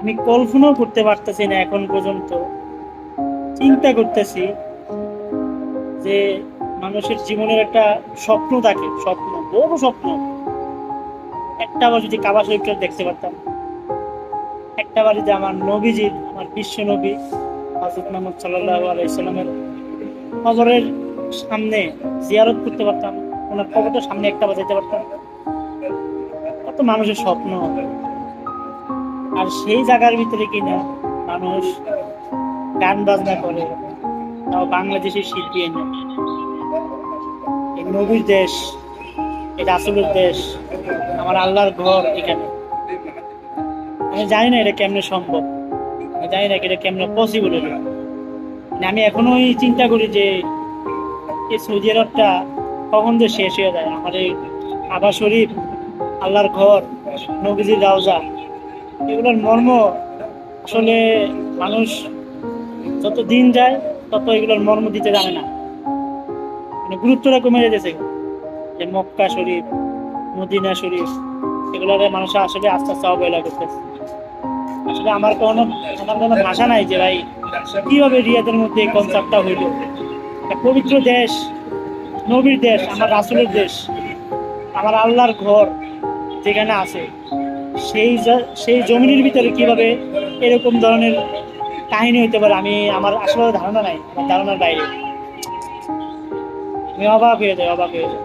আমি কল্পনাও করতে পারতেছি না এখন পর্যন্ত। চিন্তা করতেছি যে মানুষের জীবনের একটা স্বপ্ন থাকে, স্বপ্ন বড় স্বপ্ন। একটা বার যদি কাবা শরীফটা দেখতে পারতাম। একটা বার যদি আমার নবীজির আমার বিশ্ব নবী হজরত মোহাম্মদ সাল্লাহ আলাইসাল্লামের কবরের সামনে জিয়ারত করতে পারতাম, ওনার কবরটার সামনে একটা বার যেতে পারতাম। কত মানুষের স্বপ্ন। আর সেই জায়গার ভিতরে কিনা মানুষ গান বাজনা করে, তাও বাংলাদেশের শিল্পী এনে। এই নবীর দেশ এটা আসলের দেশ, আমার আল্লাহর ঘর এখানে। আমি জানি না এটা কেমনে সম্ভব। আমি জানি না এটা কেমনে পসিবল হলো। মানে আমি এখনোই চিন্তা করি যে এই সৌদি আরবটা কখন যে শেষ হয়ে যায়। আমার এই আবা শরীফ, আল্লাহর ঘর, নবীজির রাউজা এগুলোর মর্ম আসলে মানুষ যত দিন যায়, তত এগুলোর মর্ম দিতে জানে না। মানে গুরুত্বটা কমে যেতেছে যে মক্কা শরীফ, মদিনা শরীফ এগুলোরে মানুষ আসলে আস্তে আস্তে অবহেলা করতেছে। আসলে আমার কোনো আমার কোনো ভাষা নাই যে ভাই, কীভাবে রিয়াদের মধ্যে এই কনসেপ্টটা হইল? পবিত্র দেশ, নবীর দেশ, আমার রাসুলের দেশ, আমার আল্লাহর ঘর যেখানে আছে। সেই সেই জমিনের ভিতরে কীভাবে এরকম ধরনের কাহিনী হইতে পারে, আমি আমার আসলে ধারণা নাই, আমার ধারণার বাইরে। আমি অবাক হয়ে যাই অবাক হয়ে যাই